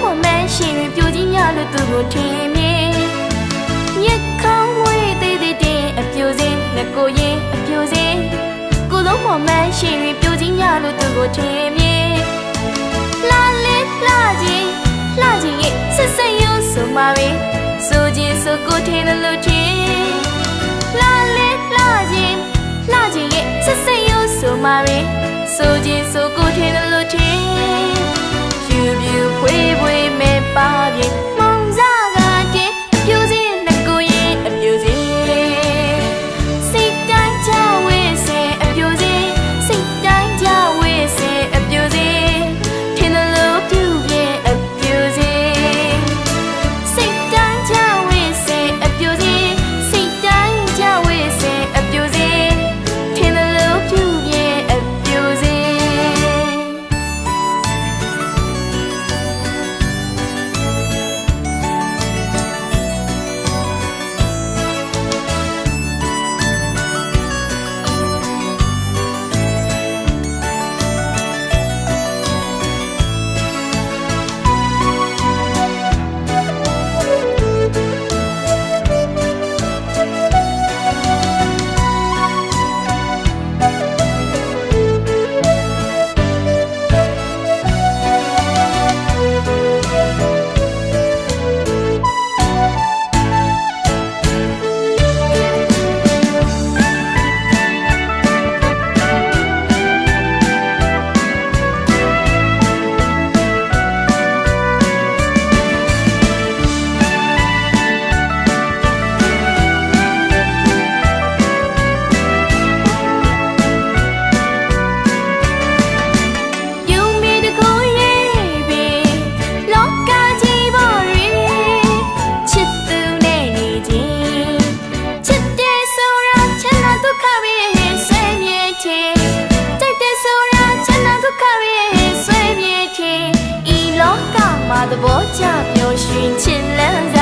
ခွန်မန်းရှင်ရင်ပြိုကြီးများလို့သူကိုထင်မြင်ညက်ခေါင်းဝေးသေးသေးတဲ့အပြိုစင်းငကိုရင်အပြိုစင်းကိုလုံးခွန်မန်းရှင်ရင်ပြိုကြီးများလို့သူကိုထင်မြင်လာလေးလာကြီးလာကြီးရဲ့ဆက်ဆက်ရုံဆိုမှာပဲဆိုခြင်းဆိုကိုထင်လို့ထင်လာလေးလာကြီးလာကြီးရဲ့ဆက်ဆက်ရုံဆိုမှာပဲဆိုခြင်းဆို body 我的婆家表寻亲的人。